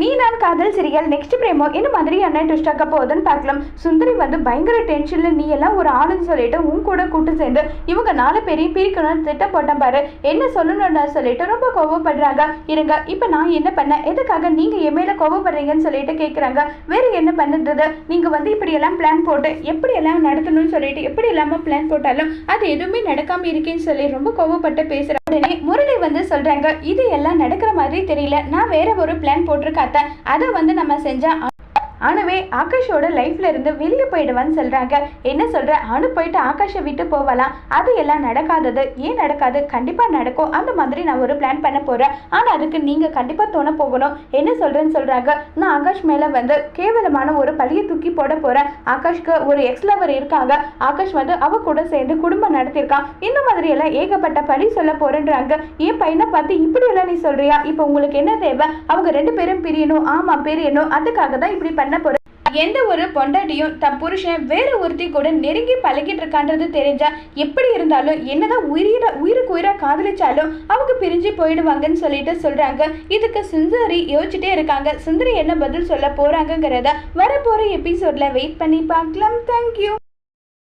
நீ நான் காதல் சிரியல் நெக்ஸ்ட் பிரேமோ என்ன மாதிரியான ட்விஸ்ட் ஆக்க போகுதுன்னு பார்க்கலாம். சுந்தரி வந்து பயங்கர டென்ஷனில் நீ எல்லாம் ஒரு ஆளுன்னு சொல்லிட்டு உன் கூட கூட்டு சேர்ந்து இவங்க நாலு பேரையும் பிரிக்கணும்னு திட்டம் போட்டேன் பாரு. என்ன சொல்லணும்னு சொல்லிட்டு ரொம்ப கோவப்படுறாங்க. இருங்க இப்போ நான் என்ன பண்ணேன்? எதுக்காக நீங்கள் என் மேலே கோவப்படுறீங்கன்னு சொல்லிட்டு கேட்குறாங்க வேறு என்ன பண்ணுறது? நீங்கள் வந்து இப்படியெல்லாம் பிளான் போட்டு எப்படி எல்லாம் நடத்தணும்னு சொல்லிட்டு எப்படி இல்லாமல் பிளான் போட்டாலும் அது எதுவுமே நடக்காமல் இருக்கேன்னு சொல்லி ரொம்ப கோவப்பட்டு பேசுகிறேன் உடனே முரளி வந்து சொல்கிறாங்க இது எல்லாம் நடக்கிற மாதிரி தெரியல. நான் வேற ஒரு பிளான் போட்டிருக்கேன். அதை வந்து நம்ம செஞ்சால் அணுவே ஆகாஷோட லைஃப்ல இருந்து வெளியே போயிடுவான்னு சொல்றாங்க. என்ன சொல்ற? அணு போயிட்டு ஆகாஷை விட்டு போகலாம் அது எல்லாம் நடக்காதது. ஏன் நடக்காது? கண்டிப்பா நடக்கும். அந்த மாதிரி நான் ஒரு பிளான் பண்ண போறேன். ஆனா அதுக்கு நீங்க கண்டிப்பா தோண போகணும். என்ன சொல்றேன்னு சொல்றாங்க? நான் ஆகாஷ் மேல வந்து கேவலமான ஒரு பழிய தூக்கி போட போறேன். ஆகாஷ்க்கு ஒரு எக்ஸ் லவர் இருக்காங்க. ஆகாஷ் வந்து அவ கூட சேர்ந்து குடும்பம் நடத்திருக்கான் இந்த மாதிரி எல்லாம் ஏகப்பட்ட பழி சொல்ல போறேன்றாங்க. என் பையனை பார்த்து இப்படி எல்லாம் நீ சொல்றியா? இப்போ உங்களுக்கு என்ன தேவை? அவங்க ரெண்டு பேரும் பிரியணும் ஆமா பிரியணும். அதுக்காக தான் இப்படி பண்ண போற எந்த ஒரு பொண்டாட்டியும் தன் புருஷன் வேற ஒருத்தி கூட நெருங்கி பழகிட்டு இருக்கான்றது தெரிஞ்சா எப்படி இருந்தாலும் என்னதான் உயிர உயிருக்கு உயிரா காதலிச்சாலும் அவங்க பிரிஞ்சு போயிடுவாங்கன்னு சொல்லிட்டு சொல்றாங்க. இதுக்கு சுந்தரி யோசிச்சுட்டே இருக்காங்க. சுந்தரி என்ன பதில் சொல்ல போறாங்கங்கிறத வரப்போற எபிசோட்ல வெயிட் பண்ணி பார்க்கலாம். தேங்க்யூ